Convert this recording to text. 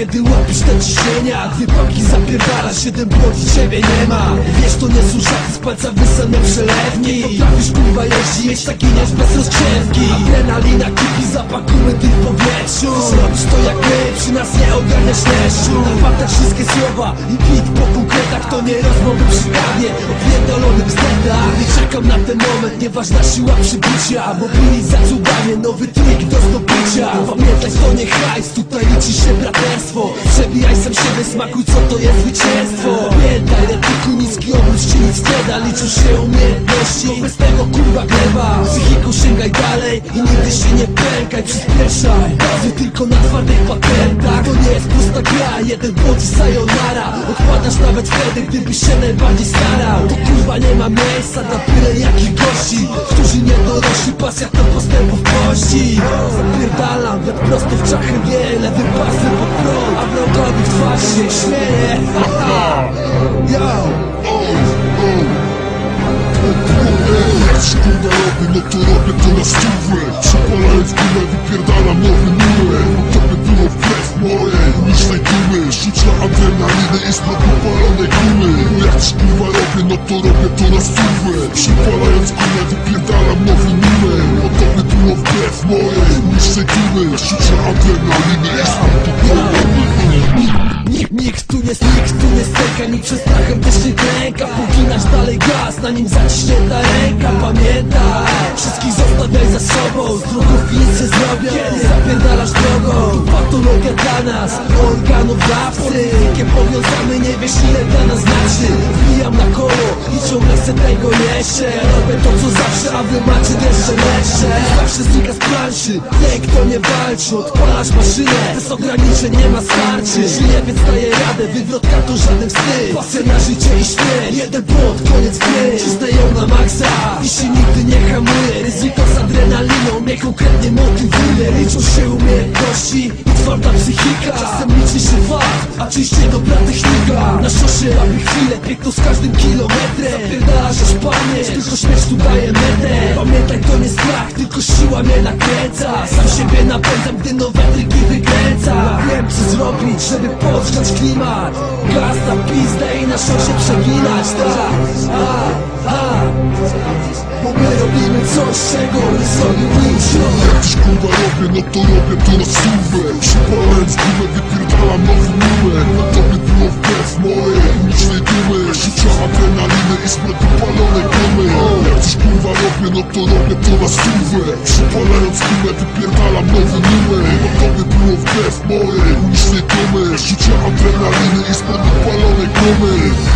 kiedy łapisz te ciśnienia Dwie pałki zapierdalasz, jeden błąd i ciebie nie ma. Wiesz to nie są żarty z palca wysane przelewki Nie potrafisz kurwa jeździć, tak giniesz bez rozgrzewki Adrenalina kipi, zapach gumy, ty w powietrzu. Zrobisz to jak my, przy nas nie ogarniasz leszczu Napatać wszystkie słowa i bit po konkretach To nie rozmowy przy kawie, o pierdolonym względach Nie czekam na ten moment, nieważna siła przybicia Mobiliza cudanie, nowy trik do zdobycia liczy się braterstwo Przebijaj sam siebie, smakuj co to jest zwycięstwo. Pamiętaj, retyku niski obrót ci nic nie da Liczą się umiejętności, i nigdy się nie pękaj Przyspieszaj, bazuj tylko na twardych patentach. To nie jest prosta gra, jeden błąd i sayonara. Odpadasz nawet wtedy, gdybyś się najbardziej starał. To kurwa nie ma miejsca dla byle jakich gości Którzy nie dorośli, pasja to postępów kości. Zapierdalam, jak prosto w czachy wie Lewy pasy pod prąd, a wrogowi w twarz się śmieje. Yo! Kurwa robię, no to robię to na stówę Przepalając gumę, wypierdalam nowy to by było wbrew mojej nicznej dumy Rzucę adrenaliny i splot upalonej gumy Bo jak się kurwa robię, no to robię to na stówę Przepalając gumę, wypierdalam nowy to by było wbrew mojej nicznej dumy Rzucę adrenaliny i splot upalonej gumy Nikt, nikt tu nie, nikt tu nie stęka, nikt przez strachem też nie klęka Poginasz dalej gaz, na nim zaciśnięta ręka. Pamiętaj, wszystkich za sobą Z drugów nic nie zrobią, zapierdalasz drogą To patologia dla nas, organodawcy Jakie powiązamy, nie wiesz ile dla nas znaczy. Wbijam na koło i ciągle chcę tego jeszcze. Robię to co zawsze, a wy macie jeszcze lepsze Zawsze znika z planszy, ten kto nie walczy. Odpalasz maszynę, bez ograniczeń nie ma starczy. Żyję więc daję radę, wywrotka to żaden wstyd. Pasja na życie i śmierć, jeden błąd, koniec gry Maksa i się nigdy nie hamuje Ryzyko z adrenaliną mnie konkretnie motywuje Liczą się umiejętności i twarda psychika. Czasem liczy się fakt, a czyście dobra technika. Na szosie mamy chwilę, piękno z każdym kilometrem. Zapierdalasz aż pamięć, tylko śmierć tu daje metę. Pamiętaj to nie strach, siła mnie nakręca Sam siebie napędzam, gdy nowe triki wykręca. Wiem co zrobić, żeby podgrzać klimat. Gaz na pizdę i na szosie przeginać. Tak, a, a Bo my robimy coś, czego nie zrobił nikt. Kurwa robię, no to robię to na stówę Przypalając gumę, wypierdalam nowy numer No to by było wbrew mojej nicznej dumy. Rzucę adrenaliny i splot upalonej robię, no to robię to na stówę. Przypalając gumę, wypierdalam nowy numer. No to by było wbrew mojej nicznej dumy Rzucę adrenaliny i splot upalonej gumy. Oh